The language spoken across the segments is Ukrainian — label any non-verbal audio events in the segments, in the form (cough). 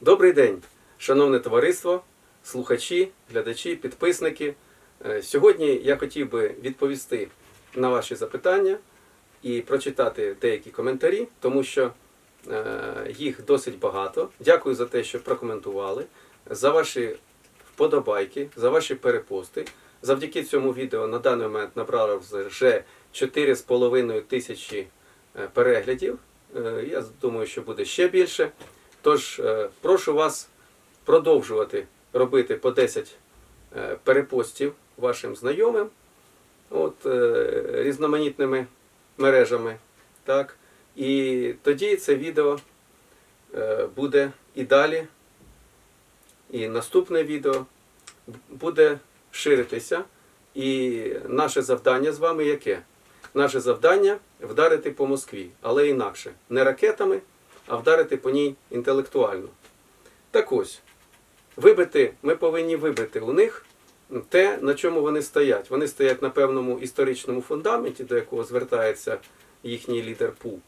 Добрий день, шановне товариство, слухачі, глядачі, підписники. Е, Сьогодні я хотів би відповісти на ваші запитання і прочитати деякі коментарі, тому що е, їх досить багато. Дякую за те, що прокоментували, за ваші вподобайки, за ваші перепости. Завдяки цьому відео на даний момент набрало вже 4,5 тисячі е, переглядів. Я думаю, що буде ще більше. Тож е, прошу вас продовжувати робити по 10 е, перепостів вашим знайомим, от, е, різноманітними мережами. Так? І тоді це відео буде і далі, і наступне відео буде ширитися. І наше завдання з вами яке? Наше завдання вдарити по Москві, але інакше. Не ракетами, а вдарити по ній інтелектуально. Так ось, вибити, ми повинні вибити у них те, на чому вони стоять. Вони стоять на певному історичному фундаменті, до якого звертається їхній лідер Пу.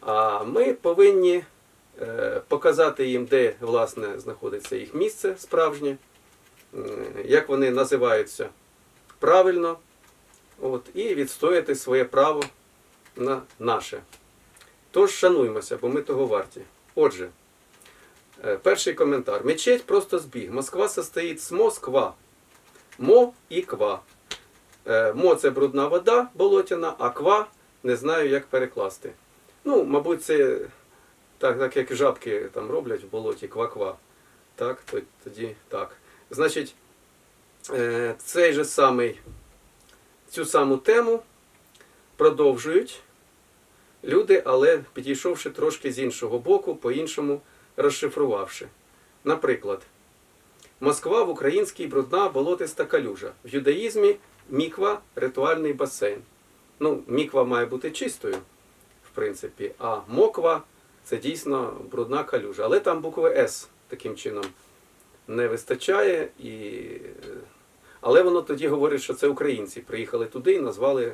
А ми повинні е, показати їм, де власне знаходиться їх місце справжнє, як вони називаються правильно, от, і відстояти своє право на наше. Тож шануймося, бо ми того варті. Отже, е, перший коментар. Мечеть просто збіг. Москва состоїть з Москва. Мо і ква. Е, Мо це брудна вода болотяна, а ква не знаю, як перекласти. Ну, мабуть, це так, так як жабки там роблять в болоті ква-ква. Так, тоді так. Значить, е, цей же самий, цю саму тему продовжують люди, але підійшовши трошки з іншого боку, по-іншому розшифрувавши. Наприклад, Москва в українській брудна болотиста калюжа. В юдаїзмі міква ритуальний басейн. Ну, міква має бути чистою, в принципі, а моква це дійсно брудна калюжа. Але там букви С таким чином не вистачає. І... Але воно тоді говорить, що це українці приїхали туди і назвали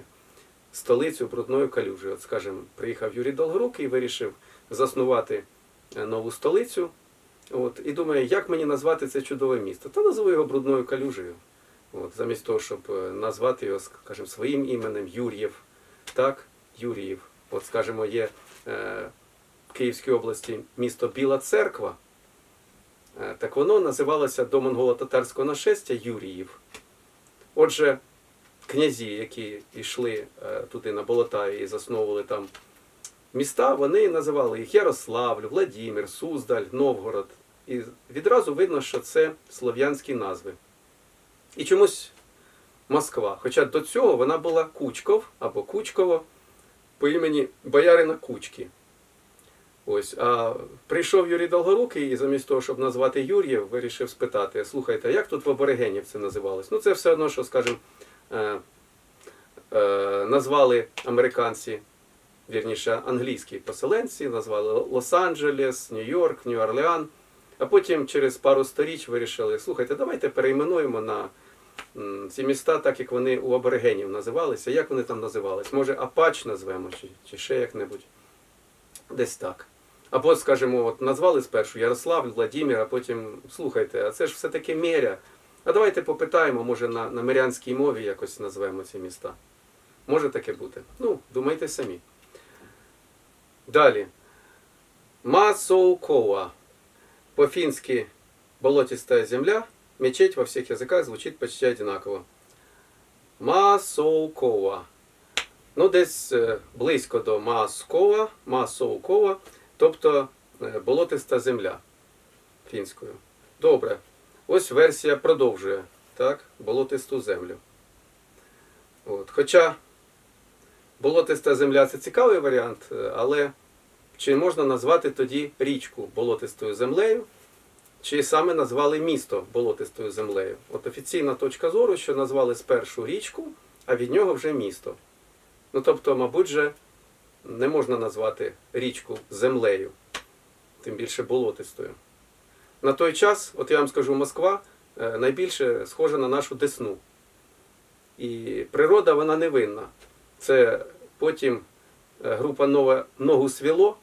столицю брудною калюжею. От, скажімо, приїхав Юрій Долгорук і вирішив заснувати е, нову столицю. От, і думає, як мені назвати це чудове місто? Та назву його брудною калюжею. От, замість того, щоб е, назвати його, скажімо, своїм іменем Юр'єв. Так, Юріїв. От, скажімо, є е, в Київській області місто Біла Церква. Е, так воно називалося до монголо-татарського нашестя Юріїв. Отже, князі, які йшли е, туди на болота і засновували там міста, вони називали їх Ярославль, Владимир, Суздаль, Новгород. І відразу видно, що це слов'янські назви. І чомусь Москва. Хоча до цього вона була Кучков або Кучково по імені Боярина Кучки. Ось, а прийшов Юрій Долгорукий і замість того, щоб назвати Юрієв, вирішив спитати: слухайте, а як тут в аборигенів це називалось? Ну, це все одно, що, скажімо, е, е, назвали американці, вірніше, англійські поселенці, назвали Лос-Анджелес, Нью-Йорк, Нью-Орлеан. А потім через пару сторіч вирішили, слухайте, давайте перейменуємо на ці міста, так як вони у аборигенів називалися. Як вони там називались? Може, Апач назвемо, чи, чи ще як-небудь. Десь так. Або, скажімо, от назвали спершу Ярославль, Владимир, а потім слухайте, а це ж все-таки Меря. А давайте попитаємо, може на, на мирянській мові якось назвемо ці міста. Може таке бути. Ну, думайте самі. Далі. Масоукова. По-фински болотистая земля. Мечеть во всех языках звучит почти одинаково. Масоукова. Ну, десь е, близько до Маскова, Масоукова, тобто е, болотиста земля фінською. Добре. Ось версія продовжує так, болотисту землю. От. Хоча болотиста земля це цікавий варіант, е, але чи можна назвати тоді річку болотистою землею, чи саме назвали місто болотистою землею? От офіційна точка зору, що назвали спершу річку, а від нього вже місто. Ну тобто, мабуть, же не можна назвати річку землею, тим більше болотистою. На той час, от я вам скажу, Москва е, найбільше схожа на нашу Десну. І природа вона невинна. Це потім е, група нова, Ногу свіло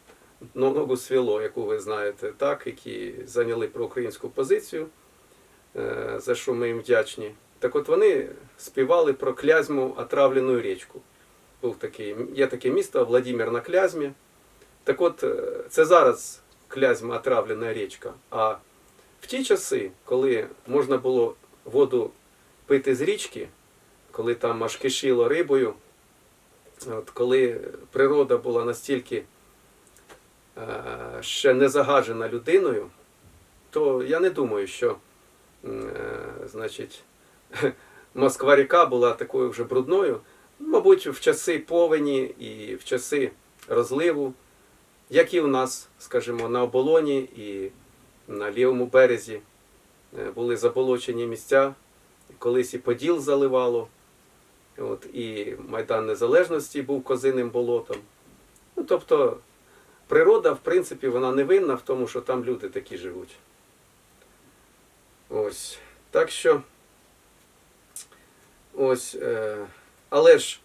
ногу свіло, яку ви знаєте, так, які зайняли проукраїнську позицію, е, за що ми їм вдячні. Так от вони співали про клязьму отравлену річку. Був такий, є таке місто Владимир на Клязьмі. Так от, це зараз клязьма отравлена річка. А в ті часи, коли можна було воду пити з річки, коли там аж кишіло рибою, от коли природа була настільки е, ще не загажена людиною, то я не думаю, що е, значить, (laughs) Москва ріка була такою вже брудною. Мабуть, в часи повені і в часи розливу, як і у нас, скажімо, на оболоні і на лівому березі е, були заболочені місця, колись і Поділ заливало, от, і Майдан Незалежності був козиним болотом. Ну, тобто природа, в принципі, вона не винна в тому, що там люди такі живуть. Ось. Так що. Ось. Е, але ж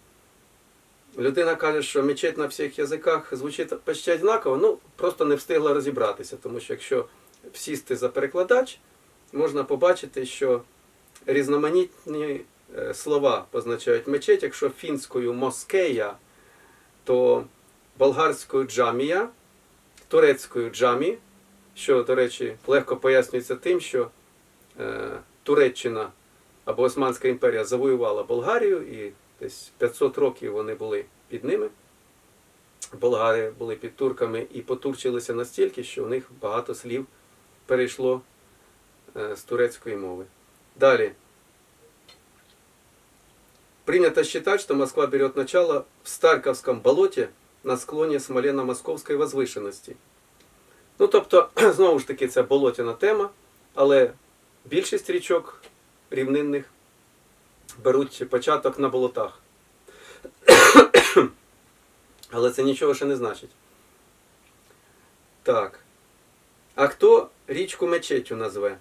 людина каже, що мечеть на всіх язиках звучить почти однаково, ну просто не встигла розібратися, тому що якщо сісти за перекладач, можна побачити, що різноманітні е, слова позначають мечеть, якщо фінською москея, то болгарською джамія, турецькою джамі, що, до речі, легко пояснюється тим, що е, Туреччина або Османська імперія завоювала Болгарію, і десь 500 років вони були під ними. Болгари були під турками і потурчилися настільки, що у них багато слів перейшло е, з турецької мови. Далі. Принято считать, что Москва берет начало в Старковском болоте на склоні Смолено-Московської возвишеності. Ну, тобто, (clears throat) знову ж таки, це болотяна тема, але більшість річок рівнинних беруть початок на болотах. (clears throat) Але це нічого ще не значить. Так. А хто річку мечетю назве?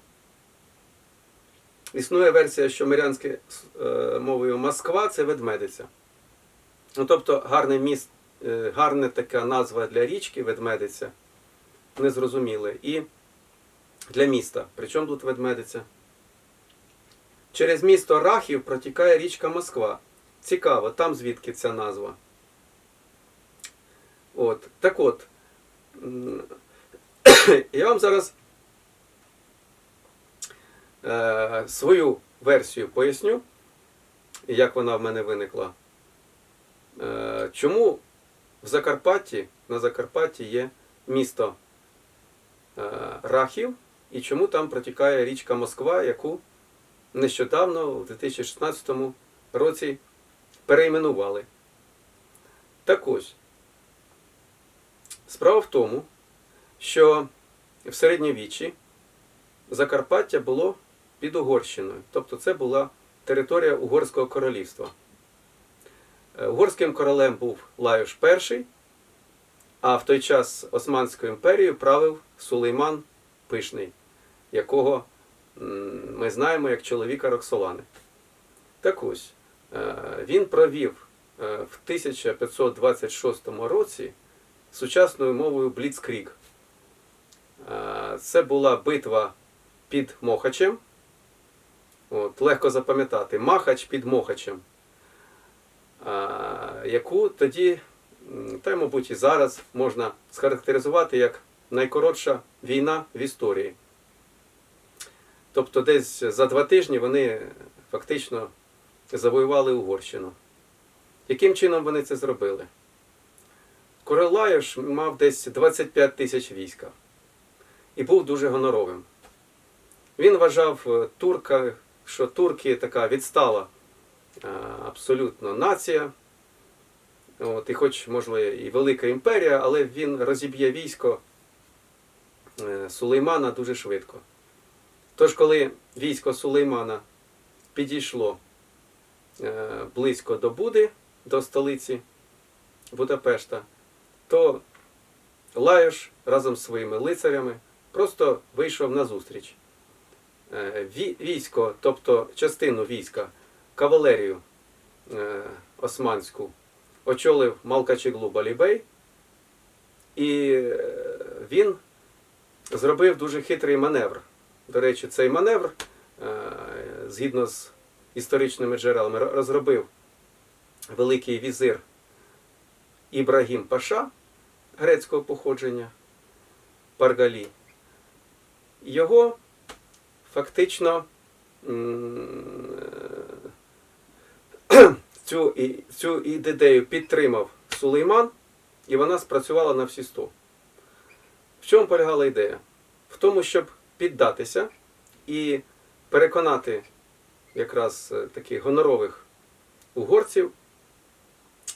Існує версія, що мирянською е, мовою Москва це ведмедиця. Ну, тобто гарне міст, е, гарна така назва для річки ведмедиця. Незрозуміле. І для міста. Причому тут ведмедиця? Через місто Рахів протікає річка Москва. Цікаво, там звідки ця назва. От. Так от, я вам зараз е, свою версію поясню, як вона в мене виникла. Е, чому в Закарпатті, на Закарпатті є місто е, Рахів, і чому там протікає річка Москва, яку нещодавно, у 2016 році, перейменували. Так ось, справа в тому, що в середньовіччі Закарпаття було під Угорщиною, тобто це була територія Угорського королівства. Е, Угорським королем був Лайош І, а в той час Османською імперією правив Сулейман Пишний, якого ми знаємо як чоловіка Роксолани. Так ось, е, він провів е, в 1526 році сучасною мовою Бліцкріг. Це була битва під Мохачем. От, легко запам'ятати. Махач під Мохачем. Яку тоді, та й, мабуть, і зараз можна схарактеризувати як найкоротша війна в історії. Тобто десь за два тижні вони фактично завоювали Угорщину. Яким чином вони це зробили? Король Лайош мав десь 25 тисяч війська і був дуже гоноровим. Він вважав е, турка, що турки така відстала е, абсолютно нація. От, і хоч, можливо, і велика імперія, але він розіб'є військо е, Сулеймана дуже швидко. Тож, коли військо Сулеймана підійшло близько до Буди, до столиці Будапешта, то Лайош разом з своїми лицарями просто вийшов на зустріч. Е, Військо, тобто частину війська, кавалерію е, османську, очолив Малкачиглу Балібей, І е, він зробив дуже хитрий маневр. До речі, цей маневр, згідно з історичними джерелами, розробив великий візир Ібрагім Паша грецького походження Паргалі. Його фактично е, (clears throat) цю, цю ідею підтримав Сулейман, і вона спрацювала на всі 100. В чому полягала ідея? В тому, щоб піддатися і переконати якраз е, таких гонорових угорців,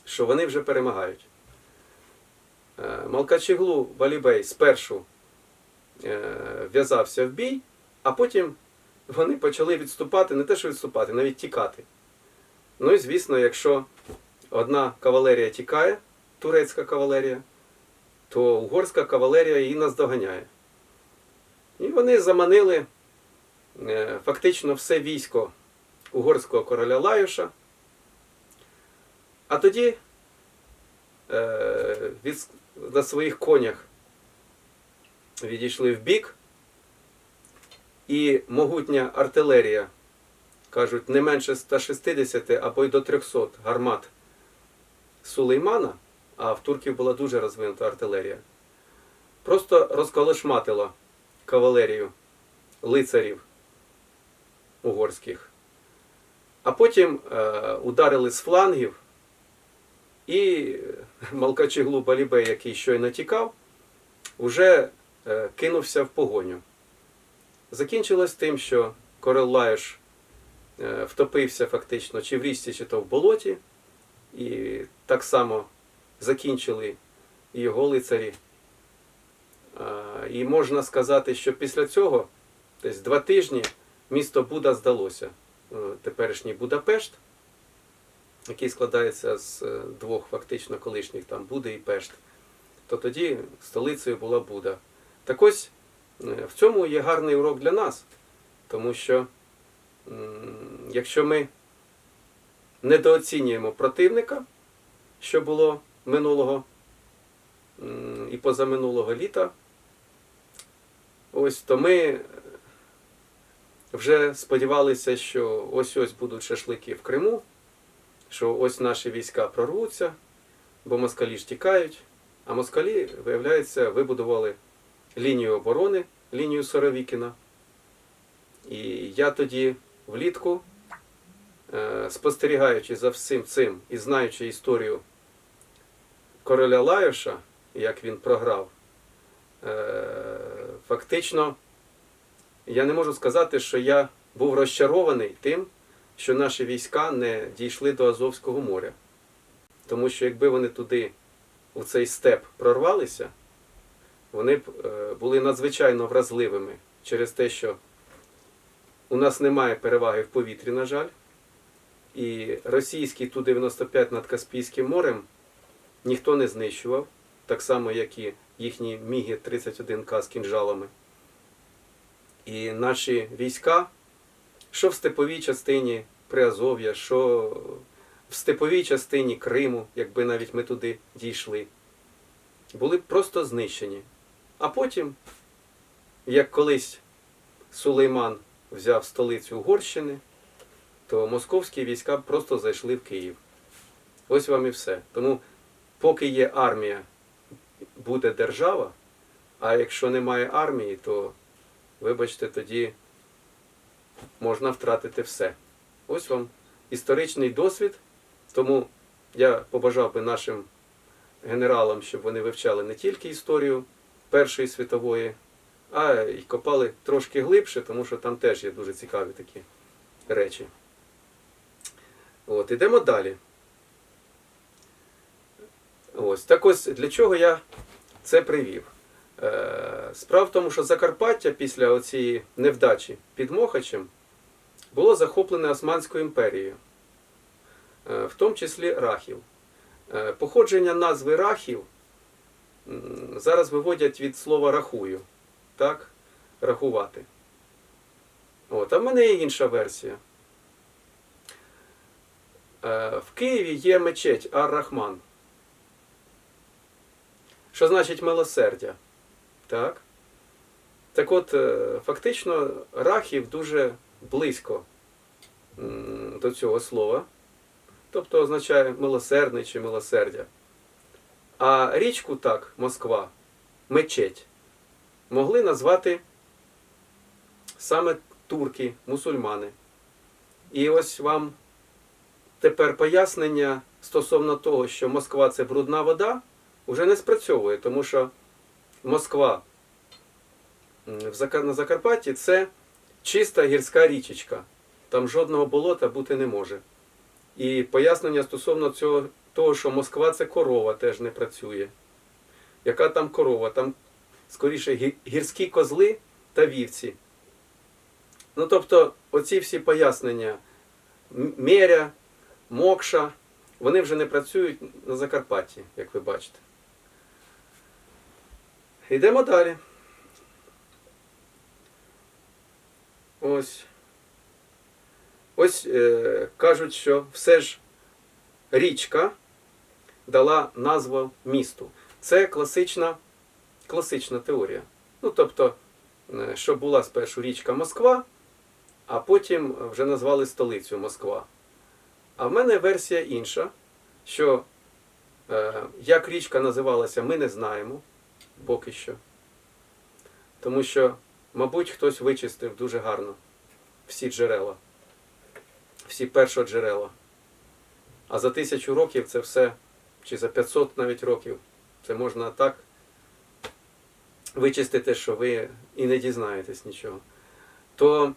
що вони вже перемагають. Е, Малкачіглу Балібей спершу в'язався в бій, а потім вони почали відступати, не те, що відступати, навіть тікати. Ну і звісно, якщо одна кавалерія тікає, турецька кавалерія, то угорська кавалерія її наздоганяє. І вони заманили е, фактично все військо угорського короля Лаюша. А тоді е, на своїх конях відійшли в бік, і могутня артилерія, кажуть, не менше 160 або й до 300 гармат Сулеймана, а в турків була дуже розвинута артилерія, просто розколошматила кавалерію лицарів угорських. А потім е, ударили з флангів, і (laughs) Малкачиглу Балібей, який щойно тікав, уже е, кинувся в погоню. Закінчилось тим, що Лаєш е, втопився фактично чи в річці, чи то в болоті, і так само закінчили його лицарі. І можна сказати, що після цього, десь два тижні, місто Буда здалося. Е, Теперішній Будапешт, який складається з е, двох фактично колишніх там Буди і Пешт, то тоді столицею була Буда. Так ось е, в цьому є гарний урок для нас, тому що якщо ми недооцінюємо противника, що було минулого і позаминулого літа, ось то ми вже сподівалися, що ось-ось будуть шашлики в Криму, що ось наші війська прорвуться, бо москалі ж тікають. А москалі, виявляється, вибудували лінію оборони, лінію Соровікіна. І я тоді влітку, е, спостерігаючи за всім цим і знаючи історію короля Лайоша, як він програв, е, фактично я не можу сказати, що я був розчарований тим, що наші війська не дійшли до Азовського моря. Тому що якби вони туди, у цей степ, прорвалися, вони б е, були надзвичайно вразливими через те, що у нас немає переваги в повітрі, на жаль, і російський Ту-95 над Каспійським морем ніхто не знищував, так само, як і їхні Міги 31К з кінжалами. І наші війська, що в степовій частині Приазов'я, що в степовій частині Криму, якби навіть ми туди дійшли, були просто знищені. А потім, як колись Сулейман взяв столицю Угорщини, то московські війська просто зайшли в Київ. Ось вам і все. Тому, поки є армія, буде держава, а якщо немає армії, то вибачте, тоді можна втратити все. Ось вам історичний досвід. Тому я побажав би нашим генералам, щоб вони вивчали не тільки історію Першої світової, а й копали трошки глибше, тому що там теж є дуже цікаві такі речі. От, ідемо далі. Ось, так ось для чого я це привів? Е, Справа в тому, що Закарпаття після оцієї невдачі під Мохачем було захоплене Османською імперією, е, в тому числі Рахів. Е, Походження назви Рахів зараз виводять від слова рахую, так? Рахувати. От, а в мене є інша версія. Е, В Києві є мечеть Ар-Рахман. Що значить милосердя? Так? Так от, е, фактично, Рахів дуже близько до цього слова, тобто означає милосердний чи милосердя. А річку так, Москва, мечеть, могли назвати саме турки, мусульмани. І ось вам тепер пояснення стосовно того, що Москва це брудна вода, вже не спрацьовує, тому що Москва на Закарпатті це чиста гірська річечка. Там жодного болота бути не може. І пояснення стосовно цього, того, що Москва це корова, теж не працює. Яка там корова? Там скоріше гірські козли та вівці. Ну, тобто, оці всі пояснення Меря, Мокша, вони вже не працюють на Закарпатті, як ви бачите. Йдемо далі. Ось. Ось е, кажуть, що все ж річка дала назву місту. Це класична, класична теорія. Ну, тобто, е, що була спершу річка Москва, а потім вже назвали столицю Москва. А в мене версія інша, що е, як річка називалася, ми не знаємо поки що. Тому що, мабуть, хтось вичистив дуже гарно всі джерела, всі першоджерела. А за тисячу років це все, чи за 500 навіть років, це можна так вичистити, що ви і не дізнаєтесь нічого. То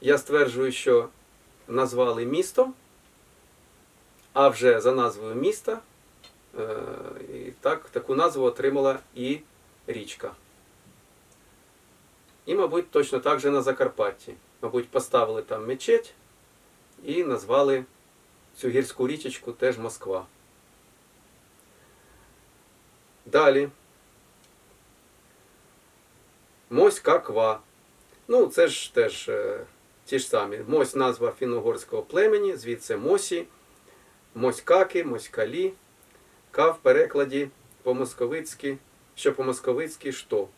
я стверджую, що назвали місто, а вже за назвою міста е, і так, таку назву отримала і річка. І, мабуть, точно так же на Закарпатті. Мабуть, поставили там мечеть і назвали цю гірську річечку теж Москва. Далі. Моська Ква. Ну, це ж теж е, ті ж самі. Мось назва фінно-угорського племені, звідси Мосі, Моськаки, Моськалі. Ка в перекладі по-московицьки, що по-московицьки що.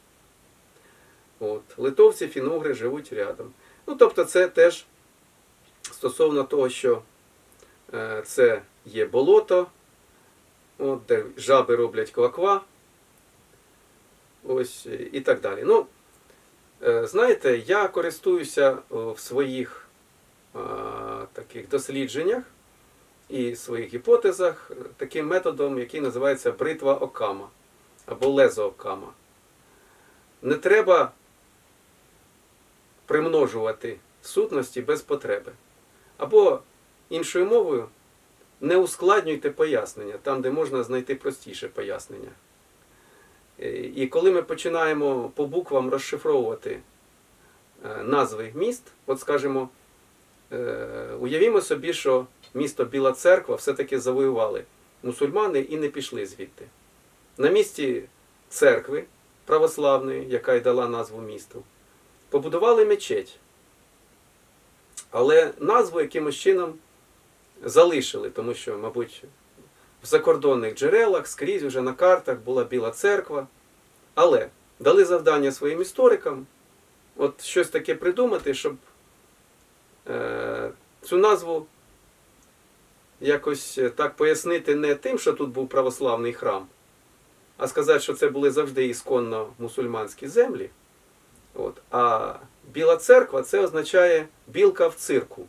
От. Литовці, фінугри живуть рядом. Ну, тобто, це теж стосовно того, що е, це є болото, от, де жаби роблять кваква. Ось е, і так далі. Ну, е, знаєте, я користуюся в своїх е, таких дослідженнях і своїх гіпотезах е, таким методом, який називається бритва Окама або лезо Окама. Не треба примножувати сутності без потреби. Або, іншою мовою, не ускладнюйте пояснення там, де можна знайти простіше пояснення. Е, І коли ми починаємо по буквам розшифровувати е, назви міст, от скажімо, е, уявімо собі, що місто Біла Церква все-таки завоювали мусульмани і не пішли звідти. На місці церкви православної, яка й дала назву місту, побудували мечеть. Але назву якимось чином залишили, тому що, мабуть, в закордонних джерелах скрізь уже на картах була Біла церква. Але дали завдання своїм історикам от щось таке придумати, щоб е, цю назву якось так пояснити не тим, що тут був православний храм, а сказати, що це були завжди ісконно мусульманські землі. От. А Біла церква це означає білка в цирку.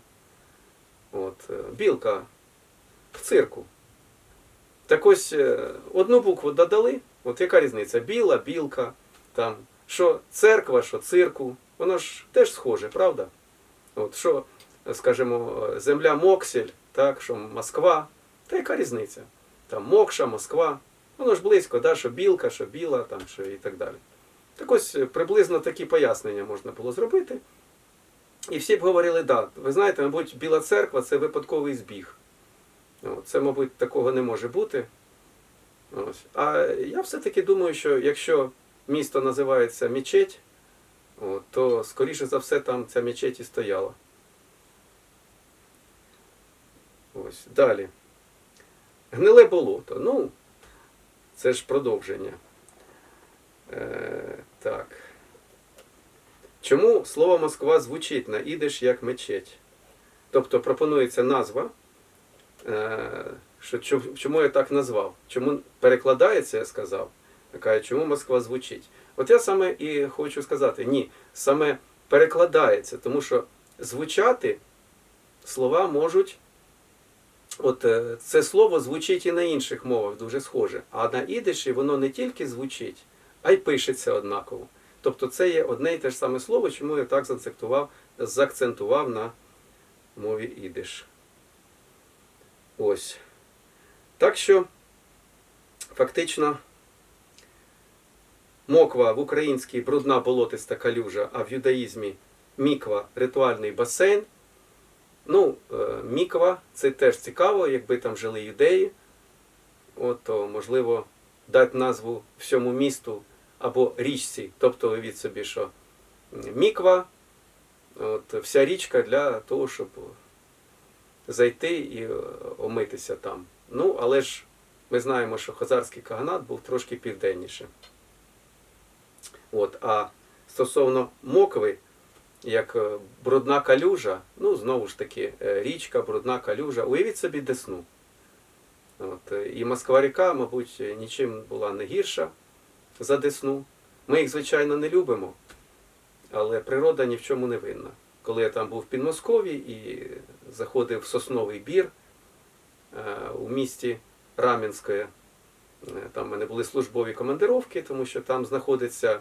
От, е, білка в цирку. Так ось е, одну букву додали. От яка різниця? Біла, білка, там, що церква, що цирку. Воно ж теж схоже, правда? От, що, скажімо, земля Моксель, так, що Москва. Та яка різниця? Там Мокша, Москва. Воно ж близько, да, що білка, що біла, там, що і так далі. Так ось е, приблизно такі пояснення можна було зробити. І всі б говорили, да, ви знаєте, мабуть, Біла церква це випадковий збіг. Це, мабуть, такого не може бути. Ось. А я все-таки думаю, що якщо місто називається мечеть, то, скоріше за все, там ця мечеть і стояла. Ось. Далі. Гниле болото. Ну, Це ж продовження. Е, так. Чому слово Москва звучить на ідиш як мечеть? Тобто пропонується назва. Е, що, чому я так назвав? Чому перекладається, я сказав. Я кажу, чому Москва звучить? От я саме і хочу сказати, ні, саме перекладається, тому що звучати слова можуть. От е, це слово звучить і на інших мовах дуже схоже. А на ідиші воно не тільки звучить, а й пишеться однаково. Тобто це є одне і те ж саме слово, чому я так заакцентував, заакцентував на мові ідиш. Ось. Так що, фактично, моква в українській брудна болотиста калюжа, а в юдаїзмі міква ритуальний басейн. Ну, е, міква це теж цікаво, якби там жили юдеї. От, то, можливо, дати назву всьому місту або річці. Тобто, уявіть собі, що міква, от, вся річка для того, щоб зайти і е, омитися там. Ну, але ж ми знаємо, що Хазарський каганат був трошки південніше. От, а стосовно мокви, як е, брудна калюжа, ну, знову ж таки, е, річка, брудна калюжа, уявіть собі десну. От, і Москва-ріка, мабуть, нічим була не гірша за десну. Ми їх, звичайно, не любимо, але природа ні в чому не винна. Коли я там був в Підмосков'ї і заходив в Сосновий бір е, у місті Раменське, е, там в мене були службові командировки, тому що там знаходиться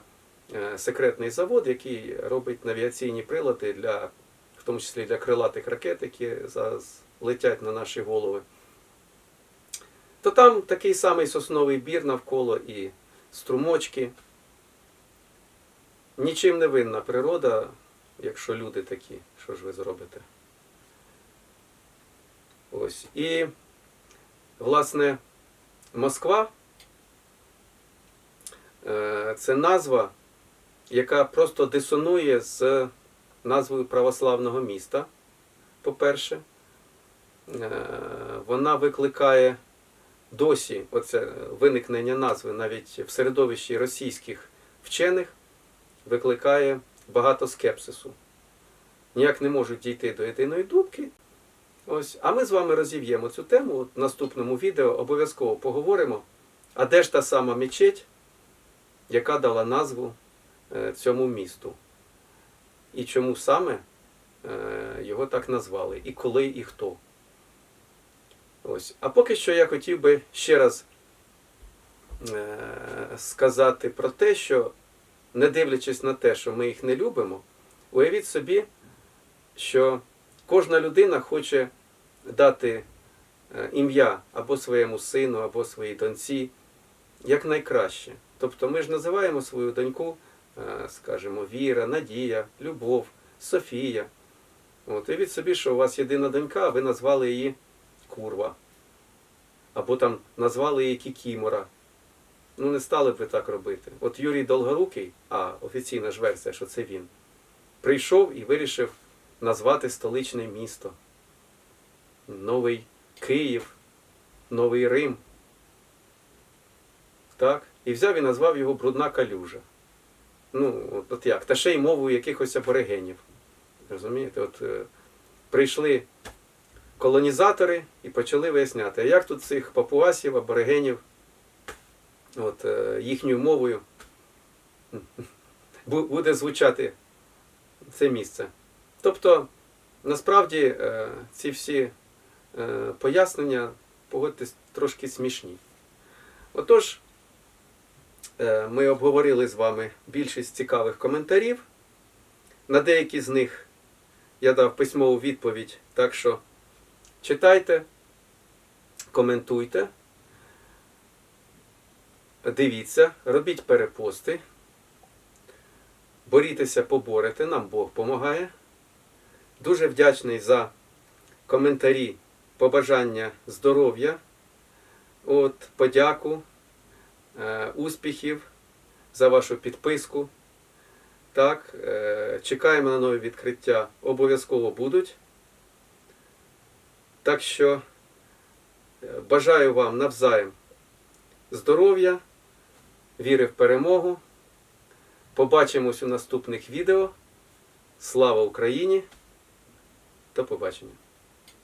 е, секретний завод, який робить навіаційні прилади для, в тому числі для крилатих ракет, які зараз летять на наші голови. То там такий самий сосновий бір навколо і струмочки. Нічим не винна природа, якщо люди такі, що ж ви зробите? Ось. І, власне, Москва е, це назва, яка просто дисонує з назвою православного міста, по-перше. Е, Вона викликає досі оце виникнення назви навіть в середовищі російських вчених викликає багато скепсису. Ніяк не можуть дійти до єдиної думки. Ось. А ми з вами розів'ємо цю тему. От в наступному відео обов'язково поговоримо. А де ж та сама мечеть, яка дала назву е, цьому місту? І чому саме е, його так назвали? І коли, і хто? Ось. А поки що я хотів би ще раз е, сказати про те, що не дивлячись на те, що ми їх не любимо, уявіть собі, що кожна людина хоче дати е, ім'я або своєму сину, або своїй доньці якнайкраще. Тобто ми ж називаємо свою доньку, е, скажімо, Віра, Надія, Любов, Софія. От, уявіть собі, що у вас єдина донька, а ви назвали її Курва. Або там назвали її Кікімора. Ну, не стали б ви так робити. От Юрій Долгорукий, а офіційна ж версія, що це він, прийшов і вирішив назвати столичне місто. Новий Київ, Новий Рим. Так? І взяв і назвав його Брудна калюжа. Ну, от, от як? Та ще й мовою якихось аборигенів. Розумієте? От е, прийшли колонізатори і почали виясняти, а як тут цих папуасів, аборигенів от, е, їхньою мовою буде звучати це місце. Тобто, насправді, е, ці всі е, пояснення, погодьтесь, трошки смішні. Отож, ми обговорили з вами більшість цікавих коментарів. На деякі з них я дав письмову відповідь, так що читайте, коментуйте. Дивіться, робіть перепости, борітеся, поборете, нам Бог допомагає. Дуже вдячний за коментарі, побажання здоров'я, от, подяку, е, успіхів за вашу підписку. Так, е, чекаємо на нові відкриття, обов'язково будуть. Так що е, бажаю вам навзаєм здоров'я, віри в перемогу. Побачимось у наступних відео. Слава Україні! До побачення!